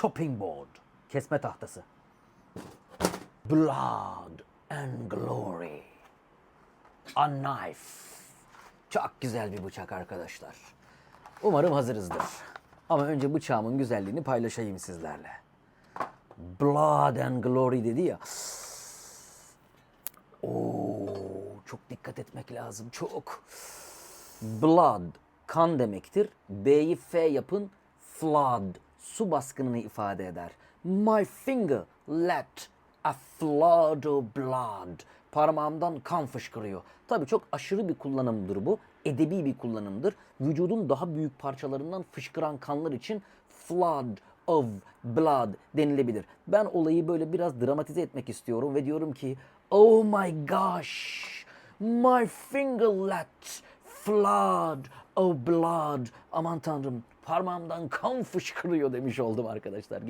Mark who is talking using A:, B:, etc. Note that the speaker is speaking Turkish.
A: chopping board, kesme tahtası. Blood and glory. A knife. Çok güzel bir bıçak arkadaşlar. Umarım hazırızdır. Ama önce bıçağımın güzelliğini paylaşayım sizlerle. Blood and glory dedi ya. Oo, çok dikkat etmek lazım. Çok. Blood kan demektir. B'yi F yapın. Flood su baskınını ifade eder. My finger let a flood of blood. Parmağımdan kan fışkırıyor. Tabii çok aşırı bir kullanımdır bu. Edebi bir kullanımdır. Vücudun daha büyük parçalarından fışkıran kanlar için flood of blood denilebilir. Ben olayı böyle biraz dramatize etmek istiyorum ve diyorum ki Oh my gosh, my finger let flood of blood. Aman tanrım parmağımdan kan fışkırıyor demiş oldum arkadaşlar.